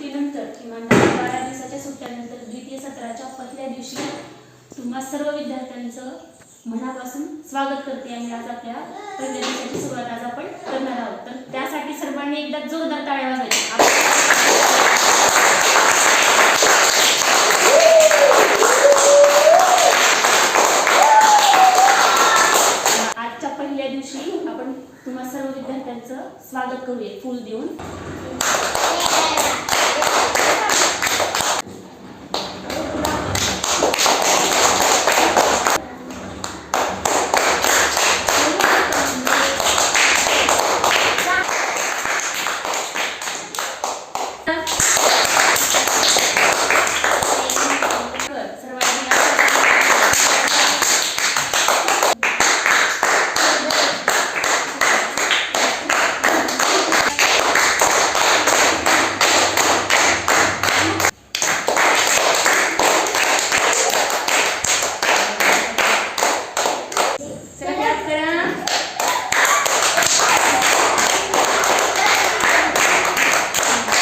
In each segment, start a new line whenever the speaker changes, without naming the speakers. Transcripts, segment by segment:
सुट्टीनंतर किमान दहा बारा दिवसाच्या सुट्ट्यानंतर द्वितीय सत्राच्या पहिल्या दिवशी तुम्हा सर्व विद्यार्थ्यांचं मनापासून स्वागत करते आणि आज आपल्या पहिल्या दिवसाची सुरुवात आज आपण करणार आहोत. तर त्यासाठी सर्वांनी एकदा जोरदार टाळ्या वाजायच्या आजच्या पहिल्या दिवशी आपण तुम्हा सर्व विद्यार्थ्यांचं स्वागत करूया फूल देऊन. करा.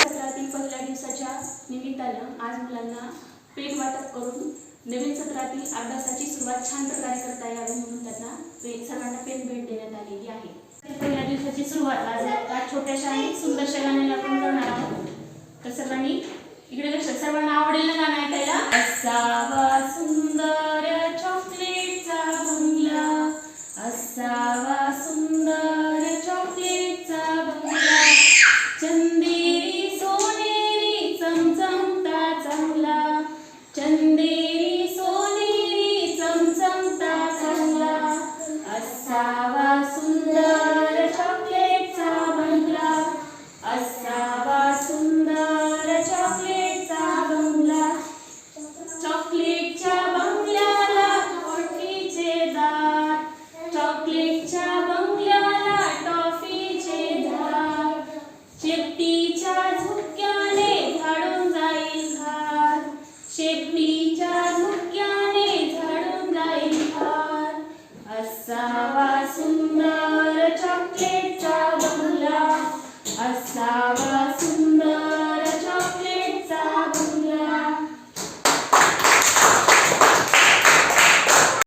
सत्रातील पहिल्या दिवसाच्या निमित्तानं आज मुलांना पेन वाटप करून नवीन सत्रातील अभ्यासाची सुरुवात छान प्रकारे करता यावी म्हणून त्यांना पेन सर्वांना पेन भेट देण्यात आलेली आहे. पहिल्या दिवसाची सुरुवात आज एका छोट्याशा आणि सुंदरशा गाण्याला आपण करणार आहोत. तर सर्वांनी इकडे लक्ष सर्वांना आवडेल गाणं ऐकायला? असावा. चॉकलेटच्या बंगल्याला टॉफीचे झाड शेपटीच्या झुक्याने झाडून जाईल घर शेपटीच्या झुक्याने झाडून जाईल घर असा